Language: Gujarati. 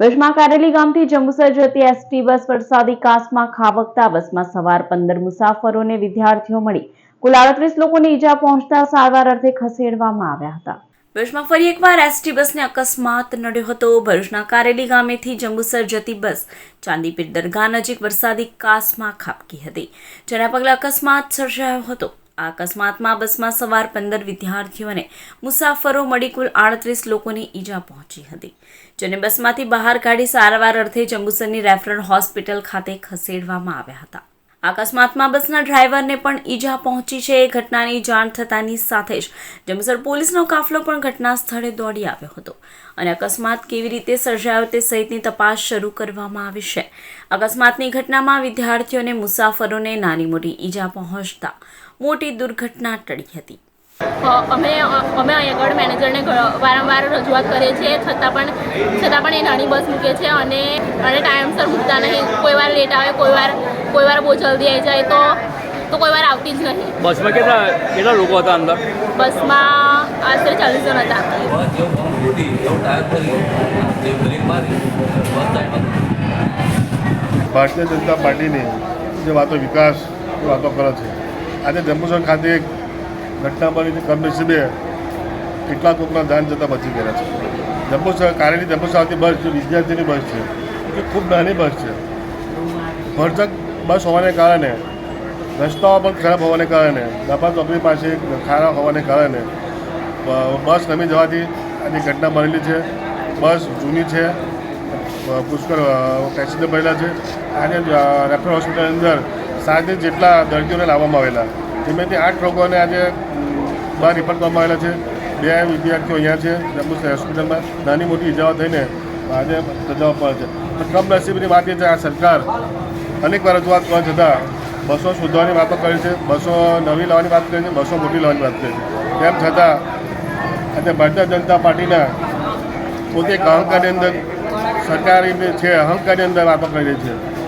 ભુજમાં કારેલી ગામથી જંબુસર જતી એસટી બસ વરસાદી કાસમાં ખાબકતા બસમાં સવાર પંદર મુસાફરોને વિદ્યાર્થીઓ મળી. કુલ આડત્રીસ લોકોને ઈજા પહોંચતા સારવાર અર્થે ખસેડવામાં આવ્યા હતા. ભરૂચમાં ફરી એકવાર એસટી બસને અકસ્માત નડ્યો હતો. ભરૂચના કારેલી ગામેથી જંબુસર જતી બસ ચાંદીપીર દરગાહ નજીક વરસાદી કાસમાં ખાબકી હતી. જેના પગલે અકસ્માત સર્જાયો હતો. આ અકસ્માતમાં બસમાં સવાર પંદર વિદ્યાર્થીઓ અને મુસાફરો મળી કુલ આડત્રીસ લોકોને ઈજા પહોંચી હતી. જેને બસમાંથી બહાર કાઢી સારવાર અર્થે જંબુસરની રેફરલ હોસ્પિટલ ખાતે ખસેડવામાં આવ્યા હતા. અકસ્માતમાં બસના ડ્રાઈવરને પણ ઈજા પહોંચી છે. એ ઘટનાની જાણ થતાની સાથે જ જંબસર પોલીસનો કાફલો પણ ઘટના સ્થળે દોડી આવ્યો હતો અને અકસ્માત કેવી રીતે સર્જાયો તે સહિતની તપાસ શરૂ કરવામાં આવી છે. અકસ્માતની ઘટનામાં વિદ્યાર્થીઓને મુસાફરોને નાની મોટી ઈજા પહોંચતા મોટી દુર્ઘટના ટળી હતી. અમે અમે અહીંયા આગળ મેનેજરને વારંવાર રજૂઆત કરીએ છીએ છતાં પણ છતાં પણ એ નાની બસ મૂકે છે અને અને ટાઈમસર મૂકતા નહીં. કોઈ વાર લેટ આવે કોઈ વાર કોઈ વાર બહુ જલ્દી આવી જાય તો તો કોઈ વાર આવતી જ નહીં. બસમાં કેટલા કેટલા લોકો હતા અંદર? બસમાં આશરે ચાલીસ જણ હતા. ભારતીય જનતા પાર્ટીની જે વાતો વિકાસ વાતો કરે છે આજે જંબુસર ખાતે એક ઘટના બની કમનસીબે કેટલાક લોકોના જાન જતાં બચી ગયા છે. જંબુસર, કારેલી આવતી બસ છે, વિદ્યાર્થીની બસ છે એ ખૂબ નાની બસ છે. ભરચક બસ હોવાને કારણે, રસ્તાઓ પણ ખરાબ હોવાને કારણે દાપા ચોકડી પાસે ખારા હોવાને કારણે બસ નમી જવાથી આજે ઘટના બનેલી છે. બસ જૂની છે. પુષ્કળ પેસેન્જર ભરેલા છે. આજે રેફરલ હોસ્પિટલની અંદર સાત જેટલા દર્દીઓને લાવવામાં આવેલા. જેમાંથી આઠ રોગોને આજે બહાર રિફર કરવામાં આવેલા છે. બે વિદ્યાર્થીઓ અહીંયા છે, જમ્મુ હોસ્પિટલમાં. નાની મોટી ઇજાઓ થઈને આજે રજાઓ પડે છે. પણ કમનસીબની વાત એ છે, આ સરકાર અનેક વાર રજૂઆત કરવા છતાં બસો શોધવાની વાતો કરી છે, બસો નવી લાવવાની વાત કરી છે, બસો મોટી લાવવાની વાત કરી છે. તેમ છતાં, આજે ભારતીય જનતા પાર્ટીના પોતે એક અહંકારની અંદર સરકારી છે, અહંકારની અંદર વાતો કરી રહી છે.